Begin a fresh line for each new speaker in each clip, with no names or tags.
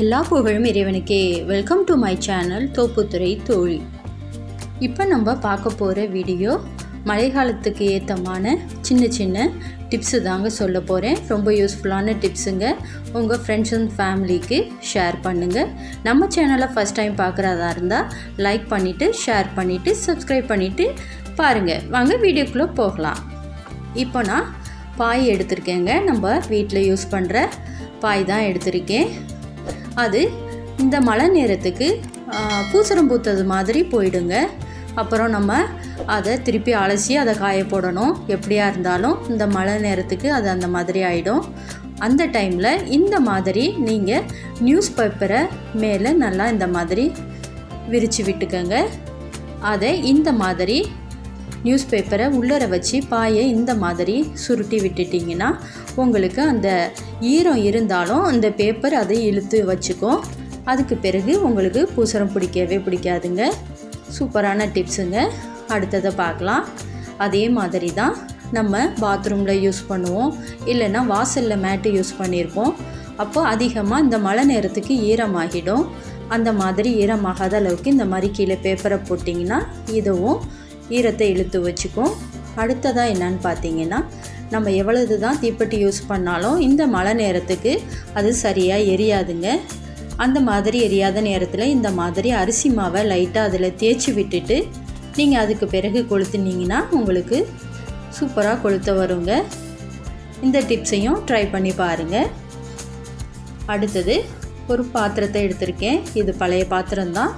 எல்லா புகழும் இறைவனுக்கே. Welcome to my channel Thopputhurai Thozhi இப்போ நம்ம பார்க்க போகிற வீடியோ மழைக்காலத்துக்கு ஏற்றமான சின்ன சின்ன டிப்ஸு தாங்க சொல்ல போகிறேன் ரொம்ப யூஸ்ஃபுல்லான டிப்ஸுங்க உங்கள் ஃப்ரெண்ட்ஸ் அண்ட் ஃபேமிலிக்கு ஷேர் பண்ணுங்கள் நம்ம சேனலை ஃபஸ்ட் டைம் பார்க்குறதா இருந்தால் லைக் பண்ணிவிட்டு ஷேர் பண்ணிவிட்டு சப்ஸ்கிரைப் பண்ணிவிட்டு பாருங்கள் வாங்க வீடியோக்குள்ளே போகலாம். இப்போ நான் பாய் எடுத்திருக்கேங்க. நம்ம வீட்டில் யூஸ் பண்ணுற பாய் தான் எடுத்திருக்கேன். அது இந்த மழை நேரத்துக்கு பூசரம் பூத்தது மாதிரி போயிடுங்க. அப்புறம் நம்ம அதை திருப்பி அலசி அதை காய போடணும். எப்படியா இருந்தாலும் இந்த மழை நேரத்துக்கு அது அந்த மாதிரி ஆகிடும் அந்த டைமில் இந்த மாதிரி நீங்கள் நியூஸ் பேப்பரை மேலே நல்லா இந்த மாதிரி விரித்து விட்டுக்கோங்க. அதை இந்த மாதிரி நியூஸ் பேப்பரை உள்ளர வச்சு பாயை இந்த மாதிரி சுருட்டி விட்டுட்டிங்கன்னா உங்களுக்கு அந்த ஈரம் இருந்தாலும் அந்த பேப்பர் அதை இழுத்து வச்சுக்கும் அதுக்கு பிறகு உங்களுக்கு பூசரம் பிடிக்கவே பிடிக்காதுங்க. சூப்பரான டிப்ஸுங்க அடுத்ததை பார்க்கலாம். அதே மாதிரி தான் நம்ம பாத்ரூமில் யூஸ் பண்ணுவோம். இல்லைன்னா வாசலில் மேட்டு யூஸ் பண்ணியிருப்போம் அப்போ அதிகமாக இந்த மழை நேரத்துக்கு ஈரமாகிடும். அந்த மாதிரி ஈரமாகாத அளவுக்கு இந்த மாதிரி கீழே பேப்பரை போட்டிங்கன்னா இதுவும் ஈரத்தை இழுத்து வச்சுக்கும் அடுத்ததாக என்னன்னு பார்த்தீங்கன்னா நம்ம எவ்வளவு தான் தீப்பெட்டி யூஸ் பண்ணாலும் இந்த மழை நேரத்துக்கு அது சரியாக எரியாதுங்க. அந்த மாதிரி எரியாத நேரத்தில் இந்த மாதிரி அரிசி மாவை லைட்டாக அதில் தேய்ச்சி விட்டுட்டு நீங்கள் அதுக்கு பிறகு கொளுத்துனீங்கன்னா உங்களுக்கு சூப்பராக கொளுத்த வருங்க. இந்த டிப்ஸையும் ட்ரை பண்ணி பாருங்கள் அடுத்தது ஒரு பாத்திரத்தை எடுத்திருக்கேன். இது பழைய பாத்திரம்தான்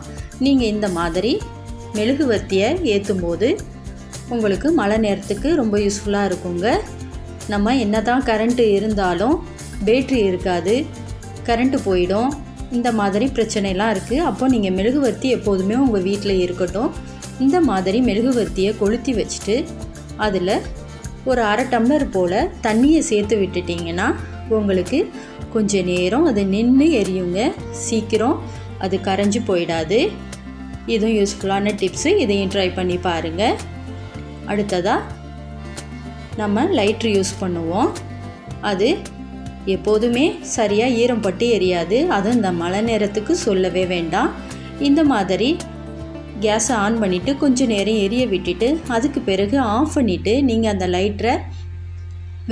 நீங்கள் இந்த மாதிரி மெழுகுவர்த்தியை ஏற்றும் போது உங்களுக்கு மழை நேரத்துக்கு ரொம்ப யூஸ்ஃபுல்லாக இருக்குங்க. நம்ம என்ன தான் கரண்ட்டு இருந்தாலும் பேட்ரி இருக்காது கரண்ட்டு போயிடும். இந்த மாதிரி பிரச்சனைலாம் இருக்குது அப்போ நீங்கள் மெழுகுவர்த்தி எப்போதுமே உங்கள் வீட்டில் இருக்கட்டும். இந்த மாதிரி மெழுகுவர்த்தியை கொளுத்தி வச்சுட்டு அதில் ஒரு அரை டம்ளர் போல் தண்ணியை சேர்த்து விட்டுட்டிங்கன்னா உங்களுக்கு கொஞ்ச நேரம் அது நின்று எரியுங்க. சீக்கிரம் அது கரைஞ்சி போயிடாது. இதுவும் யூஸ்ஃபுல்லான டிப்ஸு இதையும் ட்ரை பண்ணி பாருங்கள் அடுத்ததாக நம்ம லைட்ரு யூஸ் பண்ணுவோம். அது எப்போதுமே சரியாக ஈரம் பட்டு எரியாது. அதுவும் இந்த மழை நேரத்துக்கு சொல்லவே வேண்டாம். இந்த மாதிரி கேஸை ஆன் பண்ணிவிட்டு கொஞ்சம் நேரம் எரிய விட்டுட்டு அதுக்கு பிறகு ஆஃப் பண்ணிவிட்டு நீங்கள் அந்த லைட்டரை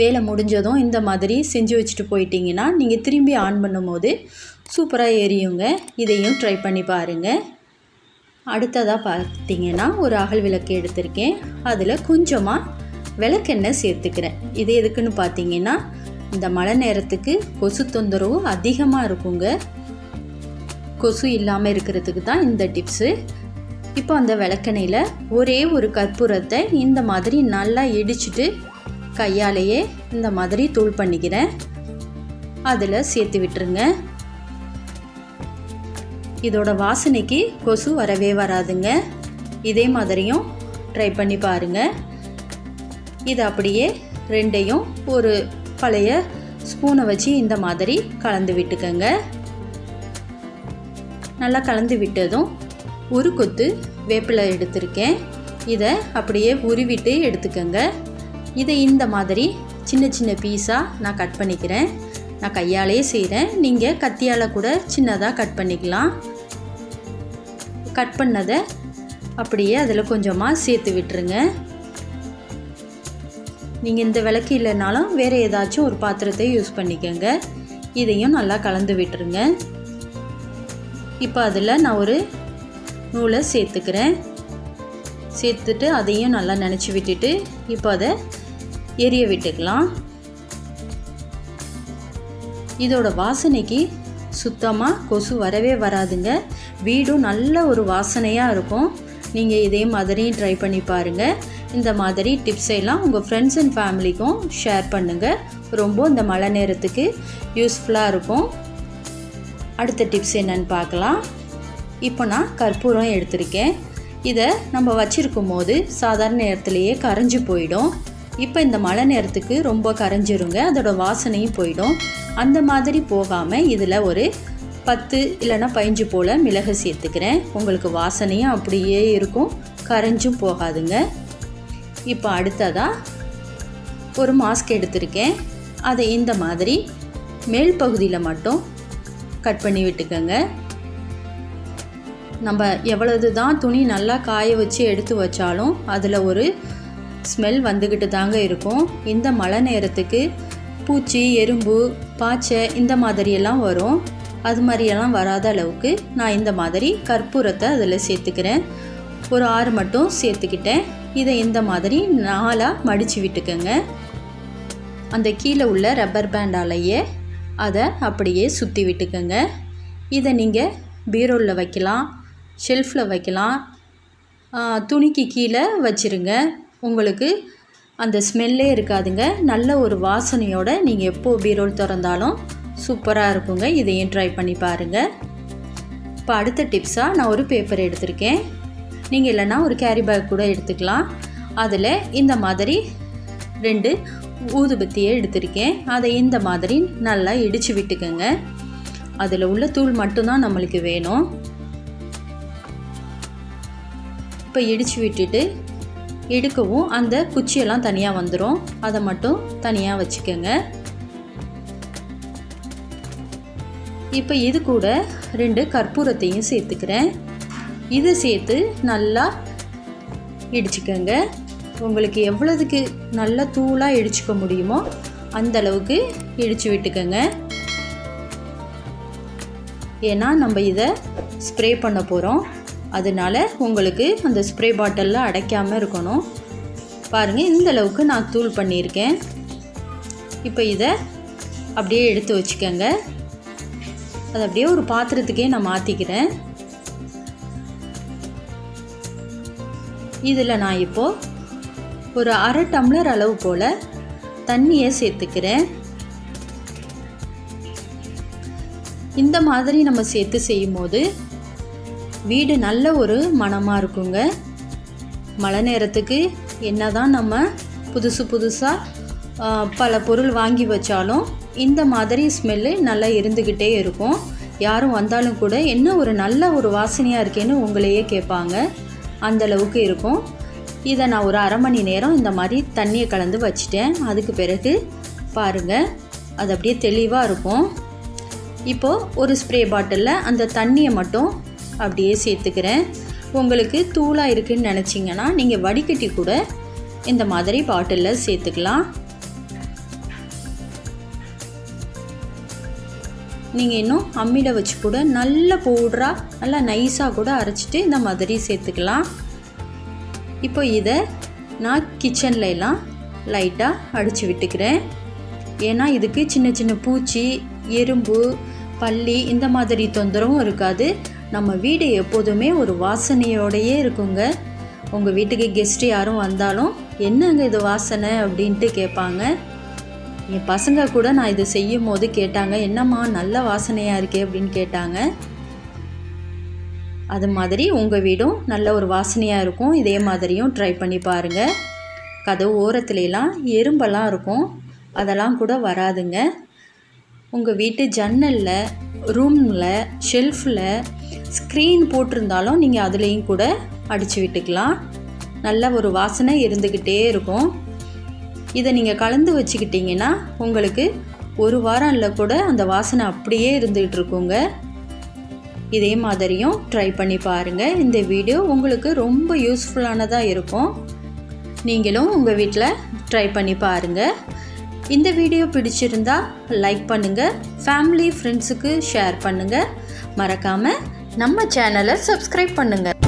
வேலை முடிஞ்சதும் இந்த மாதிரி செஞ்சு வச்சுட்டு போயிட்டீங்கன்னா நீங்கள் திரும்பி ஆன் பண்ணும்போது சூப்பராக எரியுங்க. இதையும் ட்ரை பண்ணி பாருங்கள் அடுத்ததாக பார்த்தீங்கன்னா ஒரு அகல் விளக்கு எடுத்திருக்கேன். அதில் கொஞ்சமாக விளக்கெண்ணெய் சேர்த்துக்கிறேன். இது எதுக்குன்னு பார்த்தீங்கன்னா இந்த மழை நேரத்துக்கு கொசு தொந்தரவு அதிகமாக இருக்குங்க. கொசு இல்லாமல் இருக்கிறதுக்கு தான் இந்த டிப்ஸு. இப்போ அந்த விளக்கெண்ணெயில் ஒரே ஒரு கற்பூரத்தை இந்த மாதிரி நல்லா இடிச்சிட்டு கையாலேயே இந்த மாதிரி தூள் பண்ணிக்கிறேன். அதில் சேர்த்து விட்டுருங்க. இதோட வாசனைக்கு கொசு வரவே வராதுங்க. இதே மாதிரியும் ட்ரை பண்ணி பாருங்கள் இது அப்படியே ரெண்டையும் ஒரு பழைய ஸ்பூனை வச்சு இந்த மாதிரி கலந்து விட்டுக்கோங்க. நல்லா கலந்து விட்டதும் ஒரு கொத்து வேப்பிலை எடுத்திருக்கேன். இதை அப்படியே உருவிட்டு எடுத்துக்கோங்க. இதை இந்த மாதிரி சின்ன சின்ன பீஸாக நான் கட் பண்ணிக்கிறேன். நான் கையாலேயே செய்கிறேன் நீங்கள் கத்தியால் கூட சின்னதாக கட் பண்ணிக்கலாம். கட் பண்ணதை அப்படியே அதில் கொஞ்சமாக சேர்த்து விட்டுருங்க. நீங்கள் இந்த விளக்கு இல்லைனாலும் வேறு ஏதாச்சும் ஒரு பாத்திரத்தை யூஸ் பண்ணிக்கோங்க. இதையும் நல்லா கலந்து விட்டுருங்க. இப்போ அதில் நான் ஒரு நூலை சேர்த்துக்கிறேன். சேர்த்துட்டு அதையும் நல்லா நினச்சி விட்டுட்டு இப்போ அதை எரிய விட்டுக்கலாம். இதோட வாசனைக்கு சுத்தமாக கொசு வரவே வராதுங்க. வீடும் நல்ல ஒரு வாசனையாக இருக்கும். நீங்கள் இதே மாதிரியும் ட்ரை பண்ணி பாருங்கள் இந்த மாதிரி டிப்ஸ் எல்லாம் உங்கள் ஃப்ரெண்ட்ஸ் அண்ட் ஃபேமிலிக்கும் ஷேர் பண்ணுங்கள் ரொம்ப இந்த மழை நேரத்துக்கு யூஸ்ஃபுல்லாக இருக்கும். அடுத்த டிப்ஸ் என்னன்னு பார்க்கலாம். இப்போ நான் கற்பூரம் எடுத்திருக்கேன். இதை நம்ம வச்சுருக்கும் போது சாதாரண நேரத்துலையே கரைஞ்சி போயிடும். இப்போ இந்த மழை நேரத்துக்கு ரொம்ப கரைஞ்சிருங்க. அதோட வாசனையும் போயிடும். அந்த மாதிரி போகாமல் இதில் ஒரு பத்து இல்லைன்னா பதினஞ்சு போல் மிளகு சேர்த்துக்கிறேன். உங்களுக்கு வாசனையும் அப்படியே இருக்கும். கரைஞ்சும் போகாதுங்க. இப்போ அடுத்ததாக ஒரு மாஸ்க் எடுத்திருக்கேன். அதை இந்த மாதிரி மேல் பகுதியில் மட்டும் கட் பண்ணி விட்டுக்கோங்க. நம்ம எவ்வளவு தான் துணி நல்லா காய வச்சு எடுத்து வச்சாலும் அதில் ஒரு ஸ்மெல் வந்துக்கிட்டு தாங்க இருக்கும். இந்த மழை நேரத்துக்கு பூச்சி எறும்பு பாய்ச்சை இந்த மாதிரியெல்லாம் வரும். அது மாதிரியெல்லாம் வராத அளவுக்கு நான் இந்த மாதிரி கற்பூரத்தை அதில் சேர்த்துக்கிறேன். ஒரு ஆறு மட்டும் சேர்த்துக்கிட்டேன். இதை இந்த மாதிரி நாலாக மடித்து விட்டுக்கோங்க. அந்த கீழே உள்ள ரப்பர் பேண்டாலேயே அதை அப்படியே சுற்றி விட்டுக்கோங்க. இதை நீங்கள் பீரோவில் வைக்கலாம் ஷெல்ஃபில் வைக்கலாம். துணிக்கு கீழே வச்சுருங்க. உங்களுக்கு அந்த ஸ்மெல்லே இருக்காதுங்க. நல்ல ஒரு வாசனையோடு நீங்கள் எப்போ பீரோல் திறந்தாலும் சூப்பராக இருக்குங்க. இதையும் ட்ரை பண்ணி பாருங்கள் இப்போ அடுத்த டிப்ஸாக நான் ஒரு பேப்பர் எடுத்திருக்கேன். நீங்கள் இல்லைன்னா ஒரு கேரி பேக் கூட எடுத்துக்கலாம். அதில் இந்த மாதிரி ரெண்டு ஊதுபத்தியை எடுத்திருக்கேன். அதை இந்த மாதிரி நல்லா இடித்து விட்டுக்கோங்க. அதில் உள்ள தூள் மட்டும்தான் நம்மளுக்கு வேணும். இப்போ இடித்து விட்டுட்டு எடுக்கவும் அந்த குச்சியெல்லாம் தனியாக வந்துடும் அதை மட்டும் தனியாக வச்சுக்கோங்க. இப்போ இது கூட ரெண்டு கற்பூரத்தையும் சேர்த்துக்கிறேன். இதை சேர்த்து நல்லா இடிச்சுக்கோங்க. உங்களுக்கு எவ்வளோதுக்கு நல்ல தூளாக இடிச்சுக்க முடியுமோ அந்த அளவுக்கு இடித்து விட்டுக்கோங்க. ஏன்னா நம்ம இதை ஸ்ப்ரே பண்ண போகிறோம் அதனால் உங்களுக்கு அந்த ஸ்ப்ரே பாட்டிலில் அடைக்காமல் இருக்கணும். பாருங்கள் இந்த அளவுக்கு நான் தூள் பண்ணியிருக்கேன். இப்போ இதை அப்படியே எடுத்து வச்சுக்கோங்க. அதை அப்படியே ஒரு பாத்திரத்துக்கே நான் மாற்றிக்கிறேன் இதில் நான் இப்போது ஒரு அரை டம்ளர் அளவு போல் தண்ணியை சேர்த்துக்கிறேன். இந்த மாதிரி நம்ம சேர்த்து செய்யும்போது வீடு நல்ல ஒரு மனமாக இருக்குங்க. மழை நேரத்துக்கு என்ன தான் நம்ம புதுசு புதுசாக பல பொருள் வாங்கி வச்சாலும் இந்த மாதிரி ஸ்மெல்லு நல்லா இருந்துக்கிட்டே இருக்கும். யாரும் வந்தாலும் கூட என்ன ஒரு நல்ல ஒரு வாசனையாக இருக்கேன்னு உங்களையே கேட்பாங்க. அந்தளவுக்கு இருக்கும். இதை நான் ஒரு அரை மணி நேரம் இந்த மாதிரி தண்ணியை கலந்து வச்சுட்டேன். அதுக்கு பிறகு பாருங்கள் அது அப்படியே தெளிவாக இருக்கும். இப்போது ஒரு ஸ்ப்ரே பாட்டிலில் அந்த தண்ணியை மட்டும் அப்படியே சேர்த்துக்கிறேன். உங்களுக்கு தூளாக இருக்குதுன்னு நினச்சிங்கன்னா நீங்கள் வடிகட்டி கூட இந்த மாதிரி பாட்டிலில் சேர்த்துக்கலாம். நீங்கள் இன்னும் அம்மியில் வச்சு கூட நல்ல பவுடராக நல்லா நைஸாக கூட அரைச்சிட்டு இந்த மாதிரி சேர்த்துக்கலாம். இப்போ இதை நான் கிச்சனில் எல்லாம் லைட்டாக அடித்து விட்டுக்கிறேன். ஏன்னா இதுக்கு சின்ன சின்ன பூச்சி எறும்பு பள்ளி இந்த மாதிரி தொந்தரவும் இருக்காது. நம்ம வீடு எப்போதுமே ஒரு வாசனையோடையே இருக்குங்க. உங்கள் வீட்டுக்கு கெஸ்ட்டு யாரும் வந்தாலும் என்னங்க இது வாசனை? அப்படின்ட்டு கேட்பாங்க. என் பசங்க கூட நான் இதை செய்யும் போது கேட்டாங்க என்னம்மா நல்ல வாசனையாக இருக்கே? அப்படின்னு கேட்டாங்க. அது மாதிரி உங்கள் வீடும் நல்ல ஒரு வாசனையாக இருக்கும். இதே மாதிரியும் ட்ரை பண்ணி பாருங்கள் கதவு ஓரத்துலலாம் எறும்பெல்லாம் இருக்கும். அதெல்லாம் கூட வராதுங்க. உங்கள் வீட்டு ஜன்னலில் ரூமில் ஷெல்ஃபில் ஸ்க்ரீன் போட்டிருந்தாலும் நீங்கள் அதுலேயும் கூட அடித்து விட்டுக்கலாம். நல்ல ஒரு வாசனை இருந்துக்கிட்டே இருக்கும். இதை நீங்கள் கலந்து வச்சுக்கிட்டிங்கன்னா உங்களுக்கு ஒரு வாரம் இல்லை கூட அந்த வாசனை அப்படியே இருந்துகிட்டு இருக்குங்க. இதே மாதிரியும் ட்ரை பண்ணி பாருங்கள் இந்த வீடியோ உங்களுக்கு ரொம்ப யூஸ்ஃபுல்லானதாக இருக்கும். நீங்களும் உங்கள் வீட்டில் ட்ரை பண்ணி பாருங்கள் இந்த வீடியோ பிடிச்சிருந்தா லைக் பண்ணுங்கள் ஃபேமிலி ஃப்ரெண்ட்ஸுக்கு ஷேர் பண்ணுங்கள் மறக்காமல் நம்ம சேனலை சப்ஸ்கிரைப் பண்ணுங்கள்